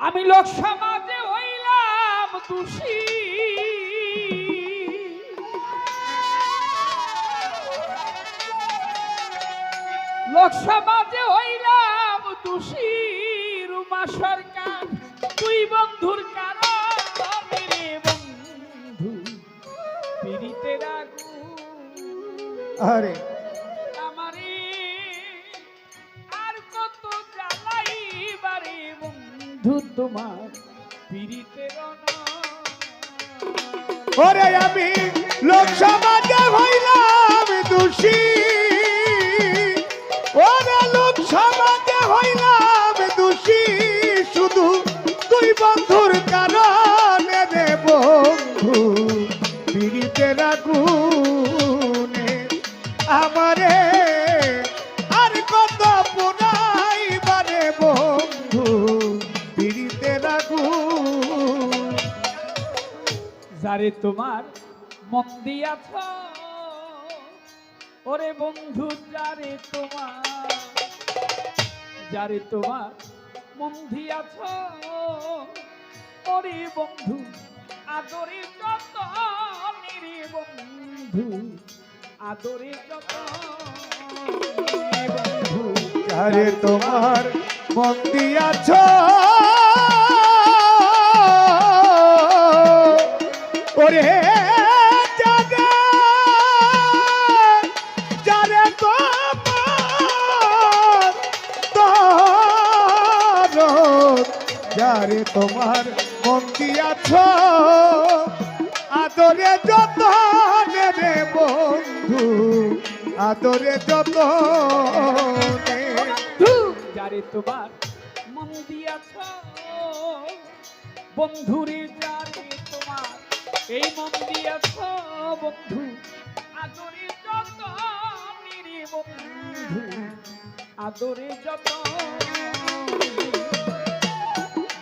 আমি লোক সমাজে হইলাম দোষী। লোক সমাজে হইলাম দোষী। রুমা সরকার তুই বন্ধুর কারণ বন্ধু, পিড়িতে আরে বন্ধু তোমার পিড়িতে ওরে আমি লোক সমাজে হইলাম দোষী। যারে তোমার মন দিয়াছ? ওরে বন্ধু, যারে তোমার যারে তোমার মন দিয়াছ? ওরে বন্ধু, আদরে যত রে বন্ধু, আদরে যত বন্ধু, যারে তোমার মন দিয়াছ? ওরে যারে তোমার মন দিয়াছ, আদরে যত রে বন্ধু, আদরে যত যারে তোমার মন দিয়াছ, বন্ধুরে যারে এই মন দিয়াছ বন্ধু। আদরে যত বন্ধু আদরে যত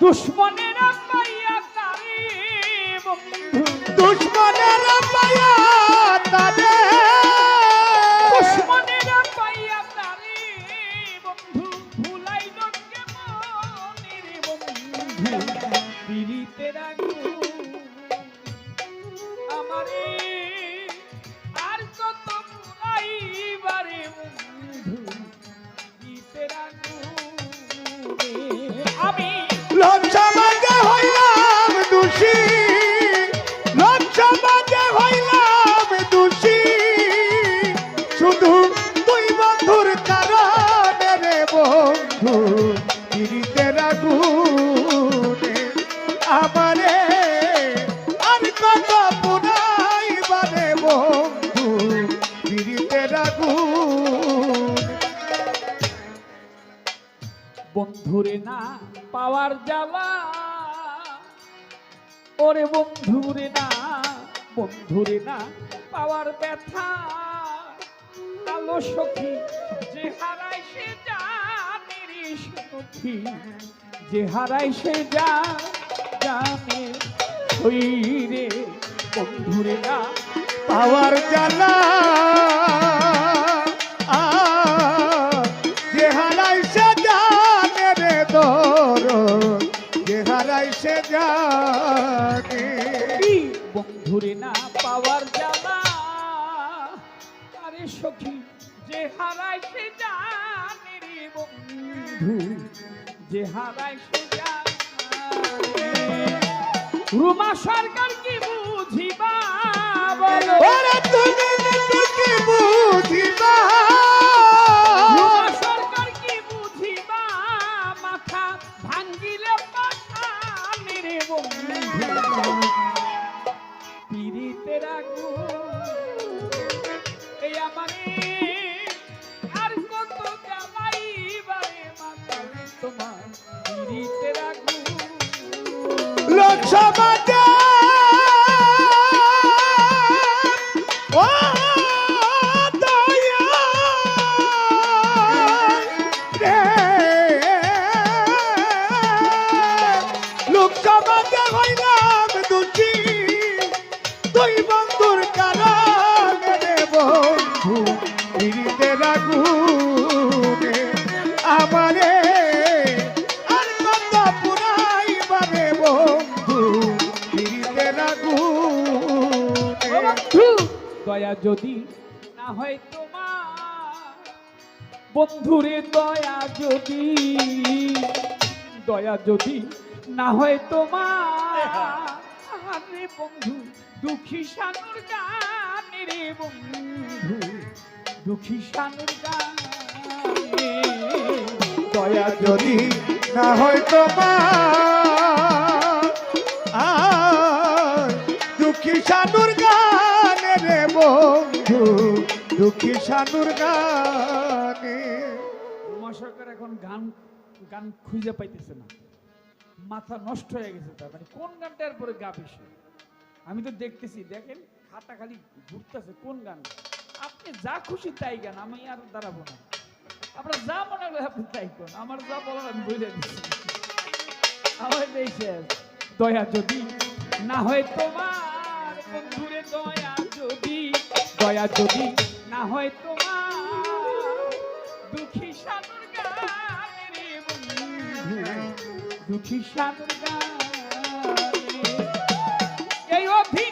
দুশ্মনেরা পাইয়া তারে বন্ধু। দুশ্মনের পায়া তারে। দুশ্মনেরা পাইয়া তারে বন্ধু। ভুলাই লোককে মনের বন্ধু। পিড়িতে রাখু বন্ধুরে না পাওয়ার জ্বালা। ওরে বন্ধুরে না বন্ধুরে না পাওয়ার ব্যথা। কালো সখী, যে হারায় সে রে সখী। যে হারায় সে যা জানে শরীরে বন্ধুরে না পাওয়ার জ্বালা। না পাওয়ার জ্বালা। আরে সখী, যে সে জানে বন্ধু। যে সে রুমা সরকার কি বুঝিবা? বলো। তুমি কি বুঝিবা। হিরিতে রাখুনে। আমারে আর কত পুরাই বন্ধু হিরিতে রাখুনে। দয়া যদি না হয় তোমার বন্ধুরে দয়া যদি দয়া যদি না হয় তোমার বন্ধু দুঃখী সাগর জানি রে বন্ধু। দুঃখী গান। দয়া যদি না হয় তোমার দুঃখী সানুর গানে রে বন্ধু দুঃখী সানুর গানে। উমা সরকার এখন গান গান খুঁজে পাইতেছে না। মাথা নষ্ট হয়ে গেছে তার। মানে কোন গানটার পরে গাবে সে? আমি তো দেখতেছি দেখেন খাতা খালি ঘুরতেছে কোন গান আপনি যা খুশি তাই গান, আমি আর দাঁড়াবো না। আপনার যা মনে হয় আপনি তাই করুন। আমার যা বলার আমি বলে দিচ্ছি। আমার দেশে দয়া যদি না হয় তোমার, বন্ধুরে দয়া যদি দয়া যদি না হয় তোমার, দুঃখী সানুর গান দুঃখী সানুর এই দিব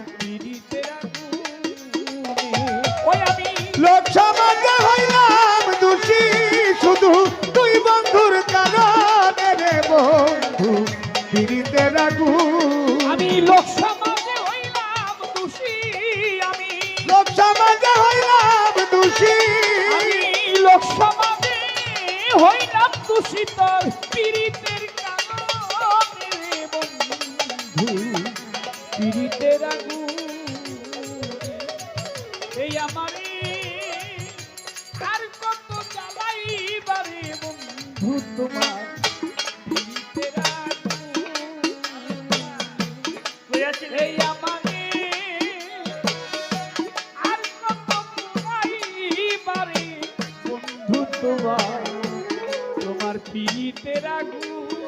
তোর পীড়িতের কারণে বন্ধু। পীড়িতের আগুন এই আমার আর কত জ্বালাইবারে বন্ধু তোমার? পুরাইবারে বন্ধু তোমার তোমার পীড়িতের আগুন